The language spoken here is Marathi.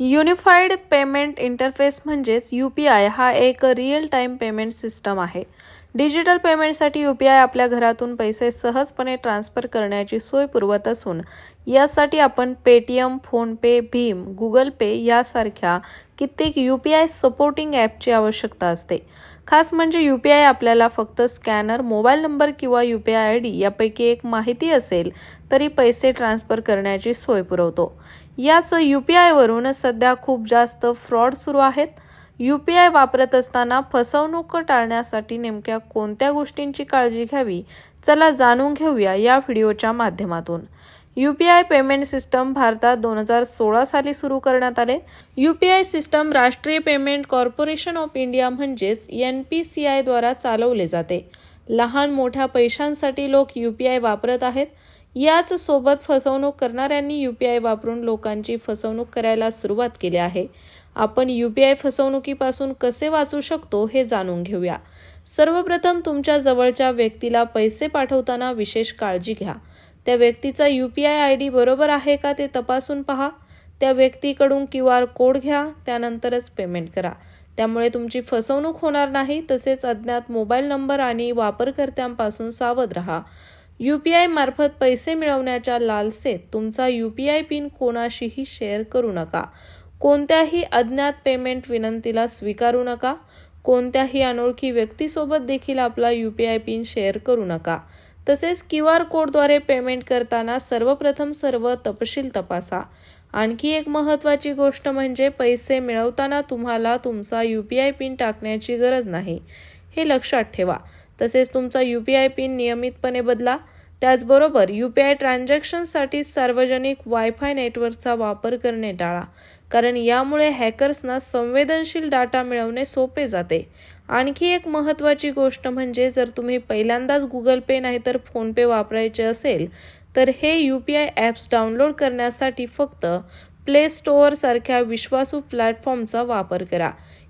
युनिफाईड पेमेंट इंटरफेस म्हणजेच यू पी आय हा एक रिअल टाईम पेमेंट सिस्टम आहे. डिजिटल पेमेंटसाठी यू पी आय आपल्या घरातून पैसे सहजपणे ट्रान्स्फर करण्याची सोय पुरवत असून यासाठी आपण पेटीएम फोनपे भीम गुगल पे यासारख्या कित्येक यू पी आय सपोर्टिंग ॲपची आवश्यकता असते. खास म्हणजे यू पी आय आपल्याला फक्त स्कॅनर मोबाईल नंबर किंवा U P I I D यापैकी एक माहिती असेल तरी पैसे ट्रान्स्फर करण्याची सोय पुरवतो. याच यू पी आयवरून सध्या खूप जास्त फ्रॉड सुरू आहेत. यू पी आय वापरत असताना फसवणूक टाळण्यासाठी नेमक्या कोणत्या गोष्टींची काळजी घ्यावी? चला जाणून घेऊया या व्हिडिओच्या माध्यमातून. U P I payment system भारतात दोन हजार सोळा साली सुरू करण्यात आले. यू पी आय सिस्टम राष्ट्रीय पेमेंट कॉर्पोरेशन ऑफ इंडिया म्हणजेच एन पी सी आयद्वारा चालवले जाते. लहान मोठ्या पैशांसाठी लोक यू पी आय वापरत आहेत. याच सोबत फसवणूक करणाऱ्यांनी यू पी आय वापरून लोकांची फसवणूक करायला सुरुवात केली आहे. आपण यू पी आय फसवणुकीपासून कसे वाचू शकतो हे जाणून घेऊया. सर्वप्रथम तुमच्या जवळच्या व्यक्तीला पैसे पाठवताना विशेष काळजी घ्या. त्या व्यक्तीचा U P I I D बरोबर आहे का ते तपासून पहा. त्या व्यक्तीकडून क्यू आर कोड घ्या त्यानंतरच पेमेंट करा. त्यामुळे तुमची फसवणूक होणार नाही तसेच अज्ञात मोबाईल नंबर आणि वापरकर्त्यांपासून सावध राहा. यू पी आय मार्फत पैसे मिळवण्याच्या लालसेत तुमचा यू पी आय पिन कोणाशीही शेअर करू नका. कोणत्याही अज्ञात पेमेंट विनंतीला स्वीकारू नका. कोणत्याही अनोळखी व्यक्तीसोबत देखील आपला U P I pin share करू नका. तसेच क्यू आर कोडद्वारे पेमेंट करताना सर्वप्रथम सर्व तपशील तपासा. आणखी एक महत्त्वाची गोष्ट म्हणजे पैसे मिळवताना तुम्हाला तुमचा यू पी आय पिन टाकण्याची गरज नाही. हे लक्षात ठेवा. तसेच तुमचा यू पी आय पिन नियमितपणे बदला. त्याचबरोबर यू पी आय ट्रान्झॅक्शनसाठी सार्वजनिक वायफाय नेटवर्कचा वापर करणे टाळा. कारण यामुळे हॅकर्सना संवेदनशील डाटा मिळवणे सोपे जाते. आणखी एक महत्त्वाची गोष्ट म्हणजे जर तुम्ही पहिल्यांदाच गुगल पे नाहीतर फोनपे वापरायचे असेल तर हे U P I apps download करण्यासाठी फक्त प्ले स्टोअरसारख्या विश्वासू प्लॅटफॉर्मचा वापर करा.